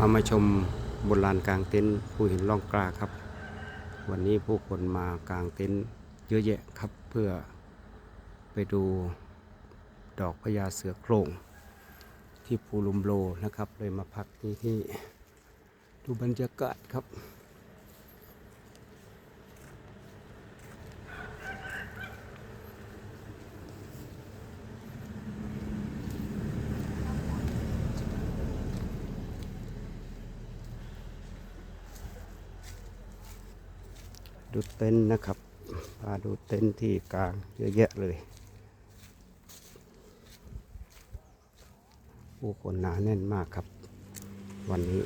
พามาชมบนลานกลางเต็นท์ผู้หินล่องกล้าครับ วันนี้ผู้คนมากลางเต็นท์เยอะแยะครับเพื่อไปดูดอกพญาเสือโคร่งที่ภูลุมโลนะครับเลยมาพักที่ที่ดูบรรยากาศครับ ดูเต็นท์นะครับพาดูเต็นท์ที่กลางเยอะแยะเลย ผู้คนหนาแน่นมากครับ วันนี้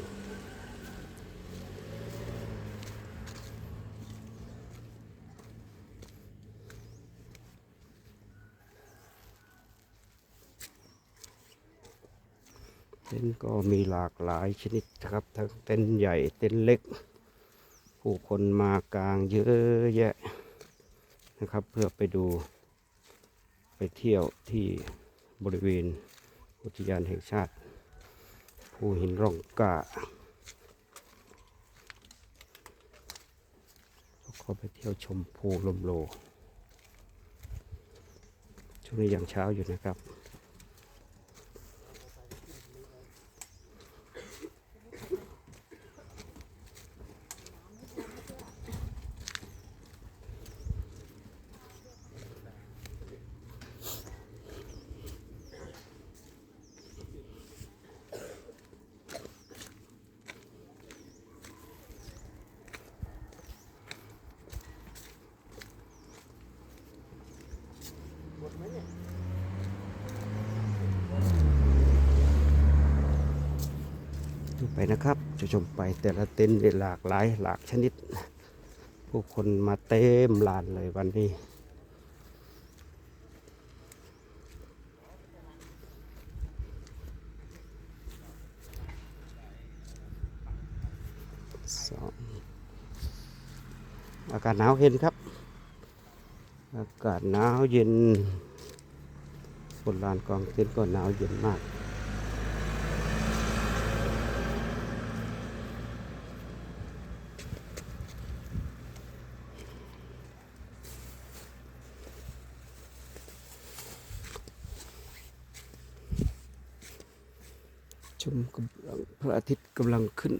เต็นท์ก็มีหลากหลายชนิดครับ ทั้งเต็นท์ใหญ่เต็นท์เล็ก ผู้คนมากลางเยอะแยะนะครับ เพื่อไปดูไปเที่ยวที่บริเวณอุทยานแห่งชาติภูหินร่องกาแล้วก็ไปเที่ยวชมภูลมโลช่วงนี้ยังเช้าอยู่นะครับ ดูไปนะครับจะชมไปแต่ละเต็นท์เนี่ยหลากหลายหลากชนิด ผู้คนมาเต็มลานเลยวันนี้สองอากาศหนาวเย็นครับ อากาศหนาวเย็นบนลานกองเต็นท์ก็หนาวเย็นมาก ชมกำลังพระอาทิตย์กำลังขึ้น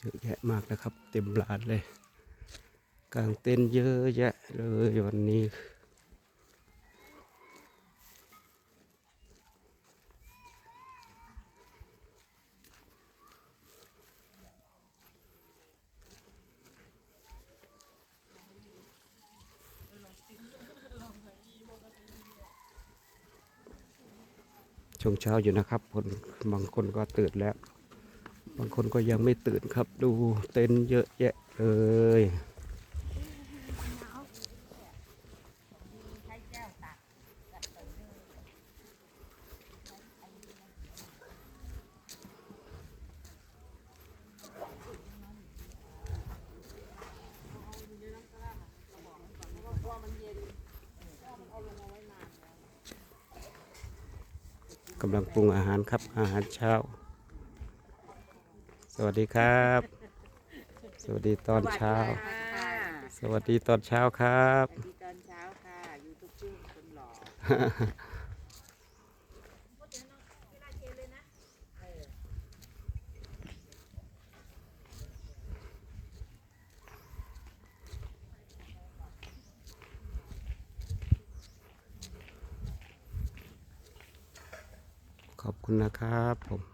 เยอะแยะมากนะครับ เต็มลานเลยกลางเต็นเยอะแยะเลยวันนี้ ช่วงเช้าอยู่นะครับคนบางคนก็ตื่นแล้ว บางคนก็ยังไม่ตื่นครับ ดูเต็นเยอะแยะเลยกำลังปรุงอาหารครับอาหารเช้า วัสดีครับ สวัสดีตอนเช้า สวัสดีตอนเช้าครับสวัสดีตอนเช้าค่ะยูทูบเบอร์คนหล่อขอบคุณนะครับผม